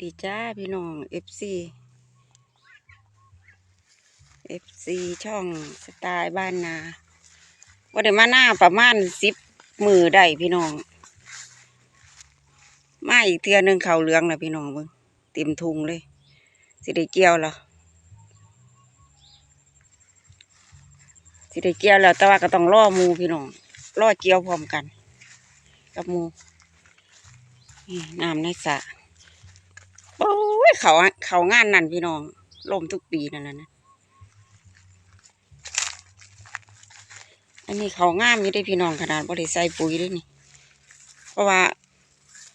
ดีจ้าพี่น้อง FC FC ช่องสไตล์บ้านนาว่าได้มาหน้าประมาณสิบมือได้พี่น้อง มาอีกเทือหนึงเขาเหลืองนะพี่น้องเบิ่งเต็มทุงเลย สิได้เกี่ยวแล้วสิได้เกี่ยวแล้ว แต่ว่าก็ต้องรอมูพี่น้องรอเกี่ยวพร้อมกัน กับมูนี่น้ำในสระ ยเขาเขางานนั่นพี่น้องลมทุกปีนั่นน่ะนะ อันนี้เขางามอยู่ได้พี่น้องขนาดบริใส่ปุ๋ยเลยนี่ เพราะว่า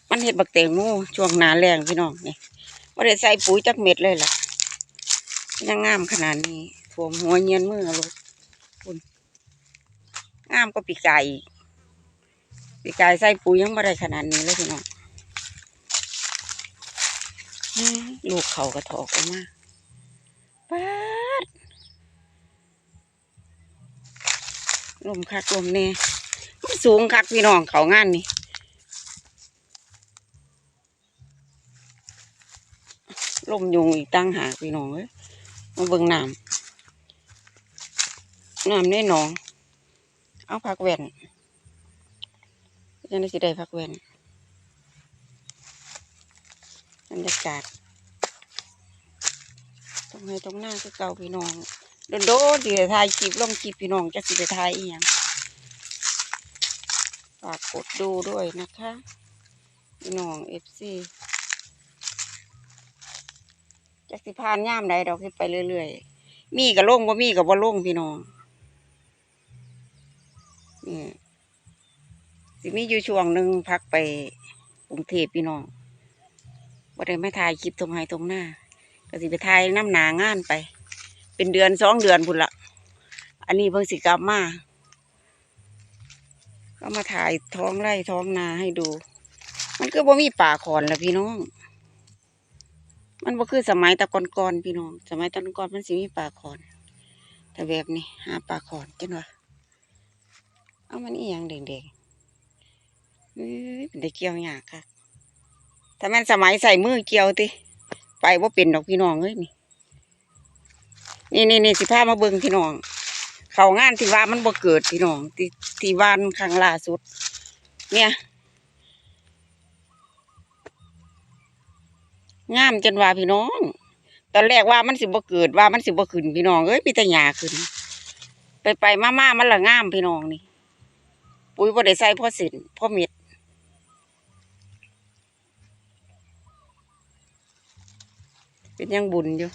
มันเห็ดบักเตงโม่ช่วงหนาแรงพี่น้องนี่บริใส่ปุ๋ยจักเม็ดเลยล่ะยังงามขนาดนี้ถ่วมหัวเงียนมือลูกคุณงามก็ปีกไก่ปีกไก่ใส่ปุ๋ยยังไม่ได้ขนาดนี้เลยพี่น้อง ลูกเขากระถอกออกมาป๊าดลมคักลมแน่มันสูงคักพี่น้องเขางานนี่ลมยุงอีกตั้งหากพี่น้องเอ้ยมาเบิ่งน้ำน้ำในหนอง เอาพักแว่นยังได้สิได้พักแว่นบรรยากาศ งไหนตรงหน้าคือเก่าพี่น้องโดนโดนสิได้ถ่ายคลิปลงคลิปพี่น้องจะสิไปถ่ายอีหยังฝากกดดูด้วยนะคะ พี่น้องเอฟซีจักสิพานย่ามใดดอกขึ้นไปเรื่อยๆ มีกับล่งบ่ามีกับบ่าล่งพี่น้องนี่สิมีอยู่ช่วงหนึ่งพักไปกรุงเทพพี่น้องบ่ได้ไม่ถ่ายคลิปตรงไหนตรงหน้า ก็สิไปถ่ายน้ำหนางานไป เป็นเดือนสองเดือนพุ่นละอันนี้เพิ่งสิกลับมาก็มาถ่ายท้องไร่ท้องนาให้ดู มันก็บ่มีป่าขอนละพี่น้อง มันบ่คือสมัยตะก่อนๆพี่น้อง สมัยตะก่อนมันสิมีป่าขอน แต่แบบนี้หาป่าขอนจังวะเอามันอีหยังแดงๆเป็นได้เกี่ยวยากค่ะถ้าแม่นสมัยใส่มือเกี่ยวติ ไปว่าเป็นดอกพี่น้องเอ้ยนี่นี่นี่นี่สิพามาเบิ่งพี่น้อง เขางานที่ว่ามันบ่เกิดพี่น้องที่ที่วานครั้งล่าสุด เนี่ยงามจนว่าพี่น้อง ตอนแรกว่ามันสิบ่เกิดว่ามันสิบ่ขึ้นพี่น้องเอ้ยมีแต่หญ้าขึ้น ไปไปมามามันละงามพี่น้องนี่ ปุ๋ยบ่ได้ใส่พ่อสินพ่อเม็ด เป็นยังบุญอยู่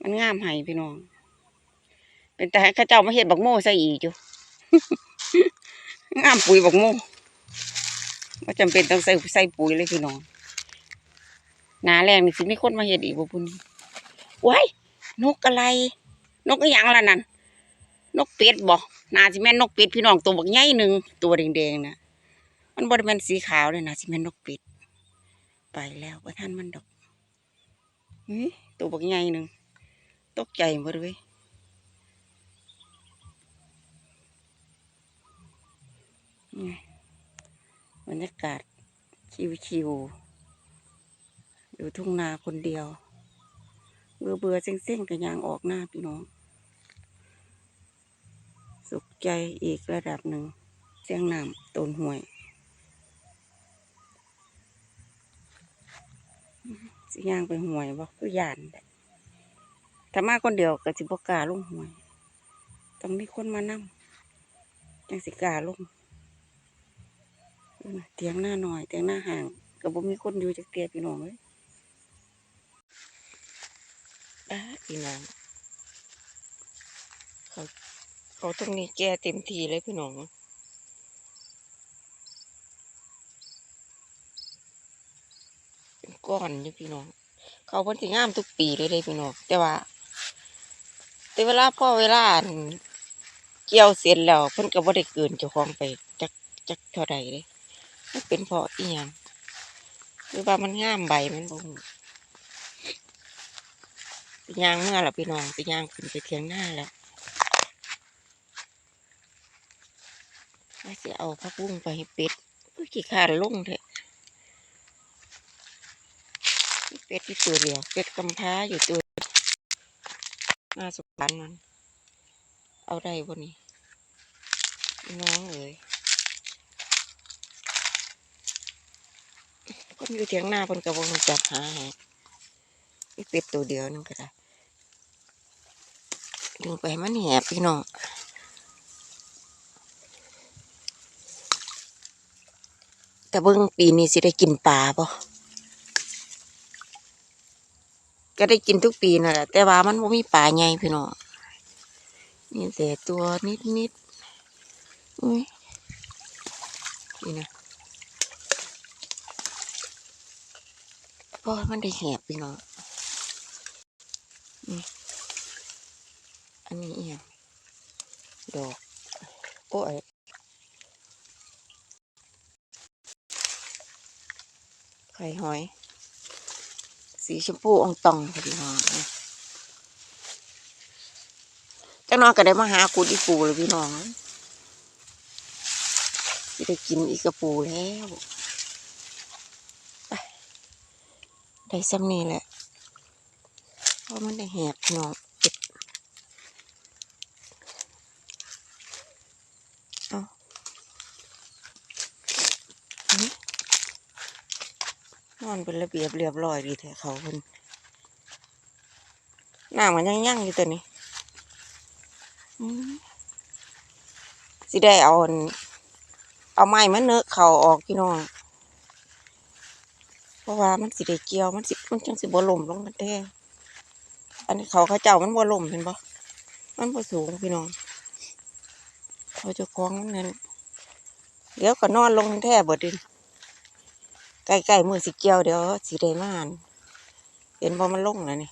มันงามให้พี่น้อง เป็นแต่ข้าเจ้ามาเห็ดบักโม่ใส่อีกอยู่ งามปุ๋ยบักโม่ว่าจำเป็นต้องใส่ใส่ปุ๋ยเลยพี่น้องหนาแรงนี่สิมีคนมาเห็ดอีกบ่พุ่นว้ายนกอะไร นกอีหยังล่ะนั่น นกเป็ดบ่นาสิแม่นนกเป็ดพี่น้องตัวบักใหญ่หนึ่งตัวแดงๆนะมันบ่ได้แม่นสีขาวเลยนะสิแม่นนกเป็ดไปแล้วว่าท่านมันดอก เฮ้ยตัวบักใหญ่หนึ่งตกใจหมดเลยบรรยากาศชิวๆอยู่ทุ่งนาคนเดียว เบื่อเบื่อๆเซ็งๆกันยางออกหน้าพี่น้อง สุขใจอีกระดับหนึ่งเสียงน้ำต้นห่วย สิย่างไปห่วยบ่คือย่านได้ถ้ามาคนเดียวก็สิบ่กล้าลงห่วย ต้องมีคนมานำจังสิกล้าลงเตียงหน้าหน่อยเตียงหน้าห่างก็บ่มีคนอยู่จักเตียพี่น้องเอ้ยป้าพี่น้องเขาเขาตรงนี้แก่เต็มทีเลยพี่น้อง เป็น ก้อนอยู่พี่น้อง เขาเพิ่นสิงามทุกปีเลยเด้พี่น้องแต่ว่า แต่เวลาพ่อเวลาเกี่ยวเสร็จแล้วเพิ่นก็บ่ได้เกินเจ้าของไปจักจักเท่าใดเลยมันเป็นเพราะอีหยังหรือว่ามันงามใบมันบ่ฮู้ไปย่างเมื่อล่ะพี่น้องไปย่างขึ้นไปเทียงหน้าแล้วว่าสิเอาผักบุ้งไปให้เป็ดก็ขี้ขานลงเถอะ เป็ดที่ตัวเดียวเป็ดกำพร้าอยู่ตัวหน้าสุพรรณมัน เอาได้บนนี้น้องเอ๋ยคนอยู่เถียงหน้าคนกระวงจับหาให้เป็ดตัวเดียวนึงก็ได้ดึงไปมันแหบพี่น้องแต่เบิ่งปีนี้สิได้กินปลาป่ ก็ได้กินทุกปีนั่นแหละแต่ว่ามันไม่มีปลาใหญ่พี่น้องมีแต่ตัวนิดนิดอุ้ยนี่นะก็มันได้แหบพี่น้องอันนี้เอียงดอกโอ้ยไข่หอย สีชมพูอองตองพี่น้องจ้าน้องก็ได้มาหาคุณอีปูเลยพี่น้องที่ได้กินอีกกระปูแล้วไปได้ซ้ำนี่แหละเพราะมันได้แหบพี่น้องเอ็ดเอาอันนี้ นอนเป็นระเบียบเรียบร้อยดีแท้เขาเพิ่นหน้ามันยังยั่งๆอยู่ตัวนี้สิได้เอา เอาไม้มาเนื้อเขาออกพี่น้อง เพราะว่ามันสิได้เกี่ยวมันสิมันจังสิบ่ล่มลงกันแท้อันนี้เขาเขาเจ้ามันบ่ล่มเห็นบ่มันบ่สูงพี่น้องเขาจะคล้องมันนั่นเดี๋ยวก็นอนลงกันแท้บิดดิน ใกล้ๆมือสิเกี่ยวเดี๋ยวสิได้มาอั่นเห็นบ่มันลงแล้วนี่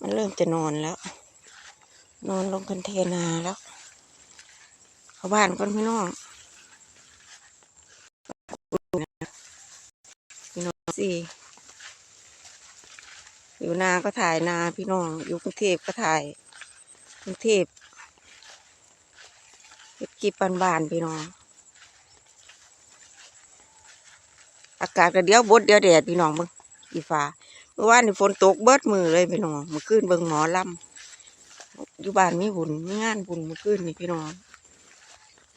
มันเริ่มจะนอนแล้ว นอนลงคันเทนาแล้วเขาบ้านก่อนพี่น้องพี่น้องสิอยู่นาก็ถ่ายนาพี่น้อง อยู่กรุงเทพก็ถ่ายกรุงเทพ เฮ็ดกีบานบานๆพี่น้องอากาศก็เดี๋ยวบดเดี๋ยวแดดพี่น้องเบิ่งอีฟ้าเมื่อวานนี่ฝนตกเบิดมือเลยพี่น้องมื่อคืนเบิ่งหมอลำอยู่บ้านมีบุญมีงานบุญมื่อคืนนี่พี่น้อง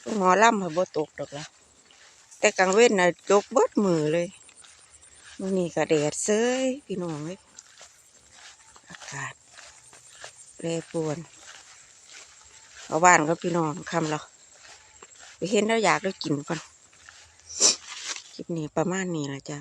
เบิ่งหมอลำค่ะบ่ตกดอกละแต่กลางเว้นน่ะตกเบิดมือเลยมือนี้ก็แดดเซยพี่น้องเอ้ยอากาศแปรปรวน เอาบ้านก็พี่น้องคำเราไปเห็นแล้วอยากได้กินก่อนคลิปนี้ประมาณนี้ละจ้ะ